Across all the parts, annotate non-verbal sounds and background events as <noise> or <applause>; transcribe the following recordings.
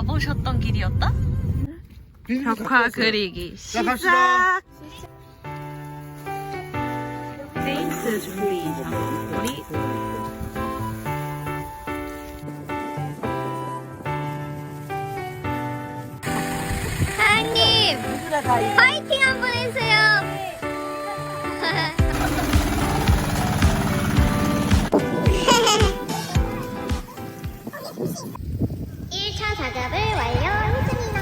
와보셨던 길이었다? 벽화 그리기. 자, 갑시다. 페인트 준비 우리 사장님 파이팅 한 번 해주세요. 일차 <laughs> 작업을 완료했습니다.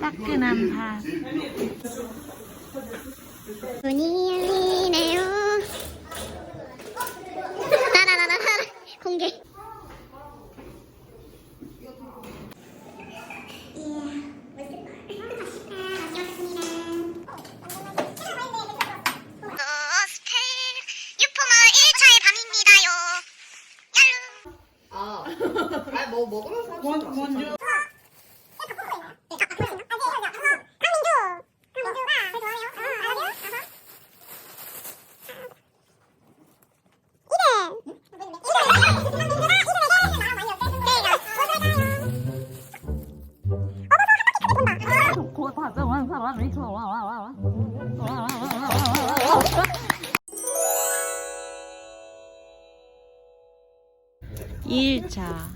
따끈한 밥 문이 열리네요. 나나나나 공개. 유포마 1차의 밤입니다요. 얄루. 아뭐 먹으면서 먼저 고사정한 사람이 좋아 일차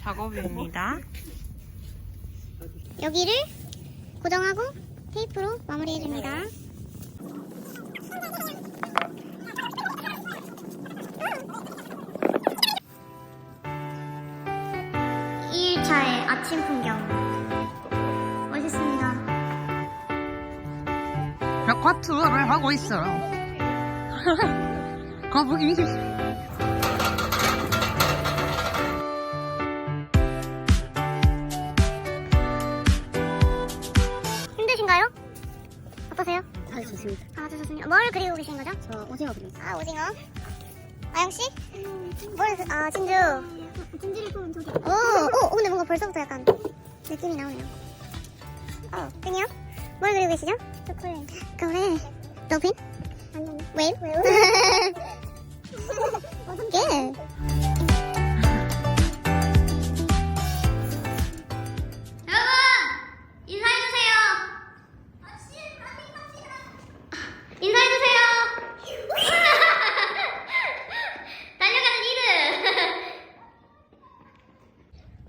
작업입니다. 여기를 고정하고 테이프로 마무리해줍니다. 일차의 아침 풍경 멋있습니다. 벽화 투어를 하고 있어요. <laughs> 거북이 좋습니다. 아주 좋습니다. 뭘 그리고 계신 거죠? 저 오징어 그렸어요. 아 오징어. 아영 씨? 뭘? 아 진주. 진주를 보면 저기. 오, 오, 근데 뭔가 벌써부터 약간 느낌이 나오네요. 어, 땡이요? 뭘 그리고 계시죠? 초콜릿. 그래. dolphin? 아니요. whale? <laughs> 예.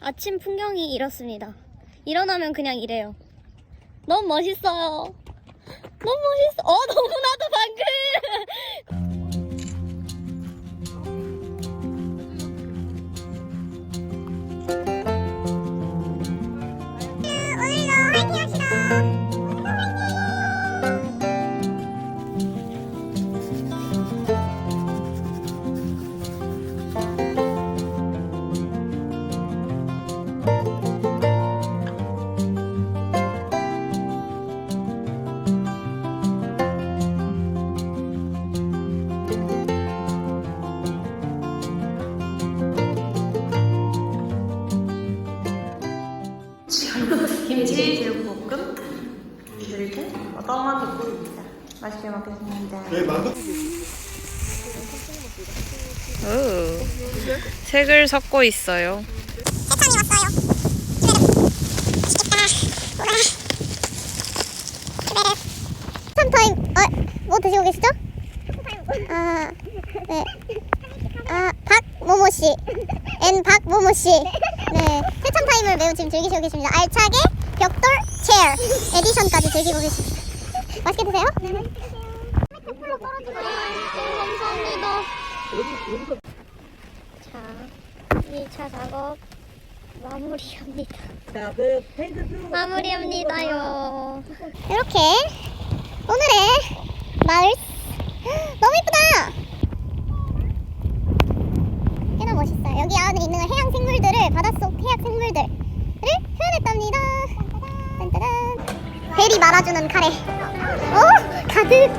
아침 풍경이 이렇습니다. 일어나면 그냥 이래요. 너무 멋있어요. 너무 멋있어. 어, 너무나도 방금. <laughs> 맛있게 먹겠습니다. 네 만두 색을 섞고 있어요. 왔어요. 타임. 어, 뭐 드시고 계시죠? 아, 네. 아, 박모모 씨. 앤 박모모 씨. 네. 세찬 타임을 매우 지금 즐기시고 계십니다. 알차게 벽돌 체어 에디션까지 즐기고 계십니다. 맛있게 드세요. 네, 맛있게 드세요. 감사합니다. 자, 2차 작업 마무리합니다. 마무리합니다요. 이렇게 오늘의 마을 너무 이쁘다. 꽤나 멋있어요. 여기 안에 있는 해양 생물들을 바닷속 해양 생물들을 표현했답니다. 딴따단. 베리 말아주는 카레. 오 가득.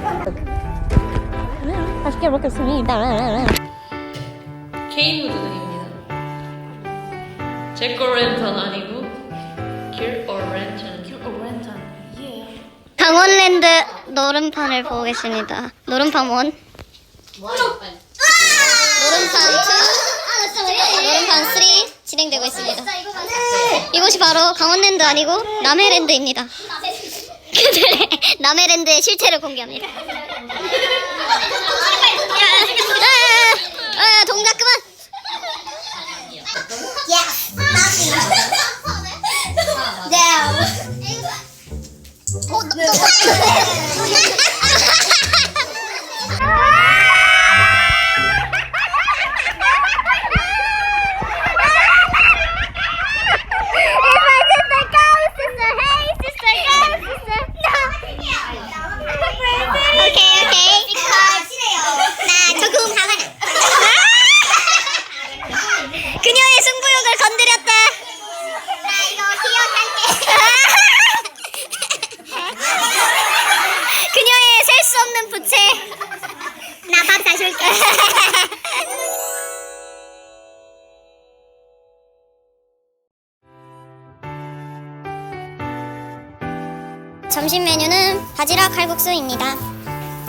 맛있게 먹겠습니다. 케인 우드입니다. 제거 랜턴 아니고 길 오렌턴. 길 오렌턴. 예. 강원랜드 노름판을 보고 계십니다. 노름판 원. 뭐하는 거야? 노름판 2, 노름판 3 진행되고 있습니다. 이곳이 바로 강원랜드 아니고 남해랜드입니다. 그들의 남해랜드의 실체를 공개합니다. 야, 야, 야, 야, 동작 그만! 어, 너, 오케이 오케이 나 조금 가만 그녀의 승부욕을 건드렸다 나 이거 기억할게 그녀의 셀 수 없는 부채 나 밥 다시 올게 <laughs> 점심 메뉴는 바지락 칼국수입니다.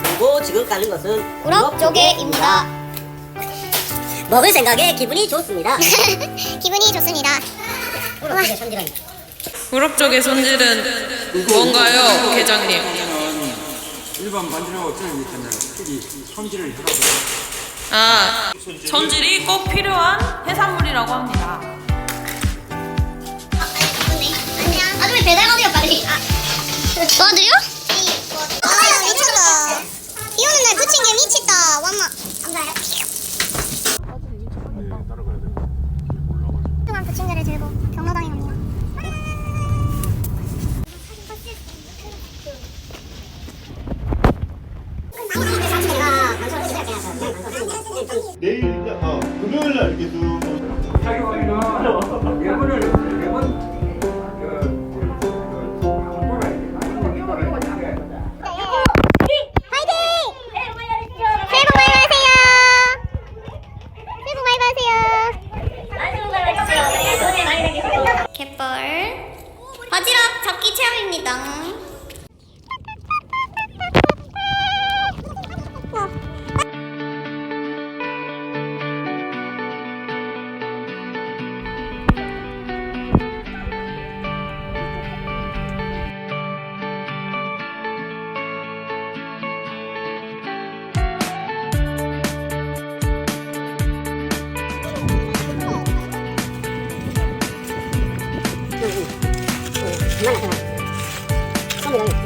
그리고 지금 깔린 것은 우럭 조개입니다. 먹을 생각에 기분이 좋습니다. <laughs> 기분이 좋습니다. 우럭 조개 손질하기. 우럭 쪽의 손질은 뭔가요, 계장님? 일반 반지하고 게 있잖아요. 특히 손질을 하더라고요. 아, 손질이 꼭 필요한 해산물이라고 합니다. 아줌마 배달 가세요 빨리. 도와드려? 날 이렇게 쭉 파이팅! 你慢点开啊送不了你